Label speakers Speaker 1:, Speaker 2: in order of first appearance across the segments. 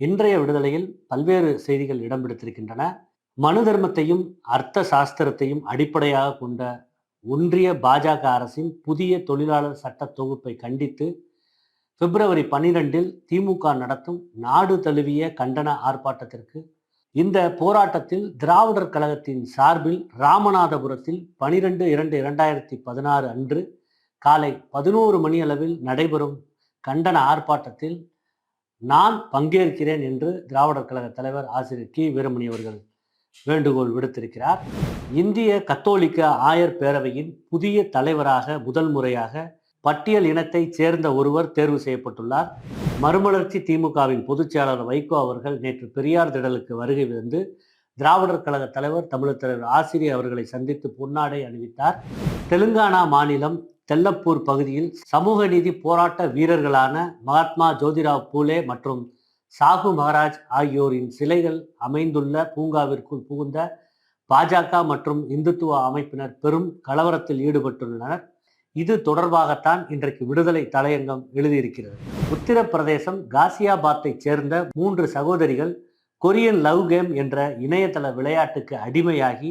Speaker 1: இன்றைய விடுதலையில் பல்வேறு செய்திகள் இடம் பிடித்திருக்கின்றன மனு தர்மத்தையும் அர்த்த சாஸ்திரத்தையும் அடிப்படையாக கொண்ட ஒன்றிய பாஜக அரசின் புதிய தொழிலாளர் சட்ட தொகுப்பை கண்டித்து பிப்ரவரி பனிரெண்டில் திமுக நடத்தும் நாடு தழுவிய கண்டன ஆர்ப்பாட்டத்திற்கு இந்த போராட்டத்தில் திராவிடர் கழகத்தின் சார்பில் ராமநாதபுரத்தில் பனிரெண்டு இரண்டு இரண்டாயிரத்தி பதினாறு அன்று காலை பதினோரு மணி அளவில் நடைபெறும் கண்டன ஆர்ப்பாட்டத்தில் நான் பங்கேற்கிறேன் என்று திராவிடர் கழக தலைவர் ஆசிரியர் கி. வீரமணி அவர்கள் வேண்டுகோள் விடுத்திருக்கிறார். இந்திய கத்தோலிக்க ஆயர் பேரவையின் புதிய தலைவராக முதல் முறையாக பட்டியல் இனத்தை சேர்ந்த ஒருவர் தேர்வு செய்யப்பட்டுள்ளார். மறுமலர்ச்சி திமுகவின் பொதுச் செயலாளர் வைகோ அவர்கள் நேற்று பெரியார் திடலுக்கு வருகை வந்து திராவிடர் கழக தலைவர் தமிழர் தலைவர் ஆசிரியர் அவர்களை சந்தித்து பொன்னாடை அணிவித்தார். தெலுங்கானா மாநிலம் தெல்லப்பூர் பகுதியில் சமூக நீதி போராட்ட வீரர்களான மகாத்மா ஜோதிராவ் பூலே மற்றும் சாகு மகாராஜ் ஆகியோரின் சிலைகள் அமைந்துள்ள பூங்காவிற்குள் புகுந்த பாஜக மற்றும் இந்துத்துவ அமைப்பினர் பெரும் கலவரத்தில் ஈடுபட்டுள்ளனர். இது தொடர்பாகத்தான் இன்றைக்கு விடுதலை தலையங்கம் எழுதியிருக்கிறது. உத்தரப்பிரதேசம் காசியாபாத்தை சேர்ந்த மூன்று சகோதரிகள் கொரியன் லவ் கேம் என்ற இணையதள விளையாட்டுக்கு அடிமையாகி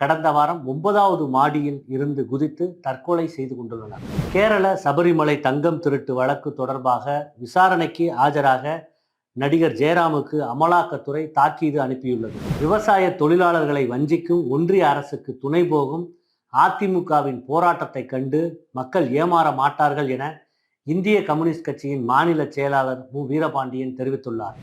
Speaker 1: கடந்த வாரம் ஒன்பதாவது மாடியில் இருந்து குதித்து தற்கொலை செய்து கொண்டுள்ளனர். கேரள சபரிமலை தங்கம் திருட்டு வழக்கு தொடர்பாக விசாரணைக்கு ஆஜராக நடிகர் ஜெயராமுக்கு அமலாக்கத்துறை தாக்கீது அனுப்பியுள்ளது. விவசாய தொழிலாளர்களை வஞ்சிக்கும் ஒன்றிய அரசுக்கு துணை போகும் அதிமுகவின் போராட்டத்தை கண்டு மக்கள் ஏமாற மாட்டார்கள் என இந்திய கம்யூனிஸ்ட் கட்சியின் மாநில செயலாளர் மு. வீரபாண்டியன் தெரிவித்துள்ளார்.